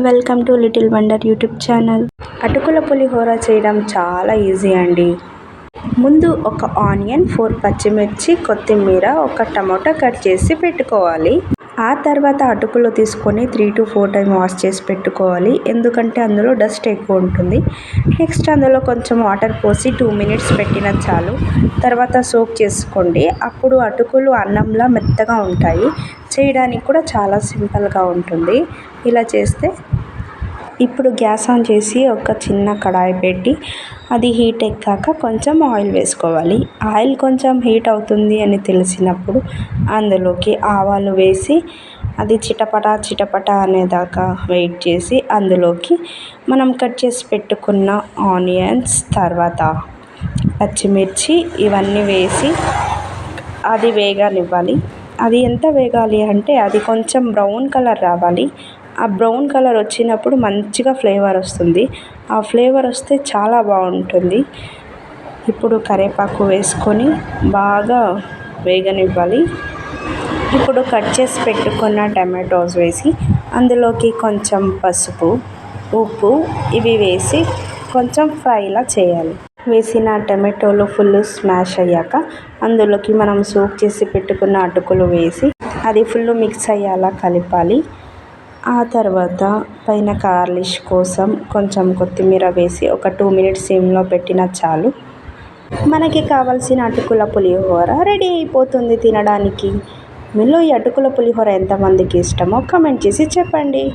Welcome to little wonder YouTube channel. అటుకుల పులిహోర చేయడం చాలా ఈజీ అండి. ముందు ఒక ఆనియన్ ఫోర్ పచ్చిమిర్చి కొత్తిమీర ఒక టమాటా కట్ చేసి పెట్టుకోవాలి. ఆ తర్వాత అటుకులు తీసుకొని three to four time wash చేసి పెట్టుకోవాలి. ఎందుకంటే అందులో డస్ట్ ఎక్కువ ఉంటుంది. నెక్స్ట్ అందులో కొంచెం వాటర్ పోసి టూ మినిట్స్ పెట్టిన చాలు. తర్వాత సోక్ చేసుకోండి. అప్పుడు అటుకులు అన్నంలా మెత్తగా ఉంటాయి. చేయడానికి కూడా చాలా సింపుల్గా ఉంటుంది. ఇలా చేస్తే ఇప్పుడు గ్యాస్ ఆన్ చేసి ఒక చిన్న కడాయి పెట్టి అది హీట్ ఎక్కాక కొంచెం ఆయిల్ వేసుకోవాలి. ఆయిల్ కొంచెం హీట్ అవుతుంది అని తెలిసినప్పుడు అందులోకి ఆవాలు వేసి అది చిటపట చిటపట అనేదాకా వెయిట్ చేసి అందులోకి మనం కట్ చేసి పెట్టుకున్న ఆనియన్స్ తర్వాత పచ్చిమిర్చి ఇవన్నీ వేసి అది వేగనివ్వాలి. అది ఎంత వేగాలి అంటే అది కొంచెం బ్రౌన్ కలర్ రావాలి. ఆ బ్రౌన్ కలర్ వచ్చినప్పుడు మంచిగా ఫ్లేవర్ వస్తుంది. ఆ ఫ్లేవర్ వస్తే చాలా బాగుంటుంది. ఇప్పుడు కరివేపాకు వేసుకొని బాగా వేగనివ్వాలి. ఇప్పుడు కట్ చేసి పెట్టుకున్న టమాటోస్ వేసి అందులోకి కొంచెం పసుపు ఉప్పు ఇవి వేసి కొంచెం ఫ్రైలా చేయాలి. వేసిన టమాటోలు ఫుల్ స్మాష్ అయ్యాక అందులోకి మనం సూప్ చేసి పెట్టుకున్న అటుకులు వేసి అది ఫుల్ మిక్స్ అయ్యేలా కలపాలి. ఆ తర్వాత పైన గార్లిష్ కోసం కొంచెం కొత్తిమీర వేసి ఒక టూ మినిట్స్ సిమ్లో పెట్టినా చాలు. మనకి కావాల్సిన అటుకుల పులిహోర రెడీ అయిపోతుంది తినడానికి. మీలో ఈ అటుకుల పులిహోర ఎంతమందికి ఇష్టమో కమెంట్ చేసి చెప్పండి.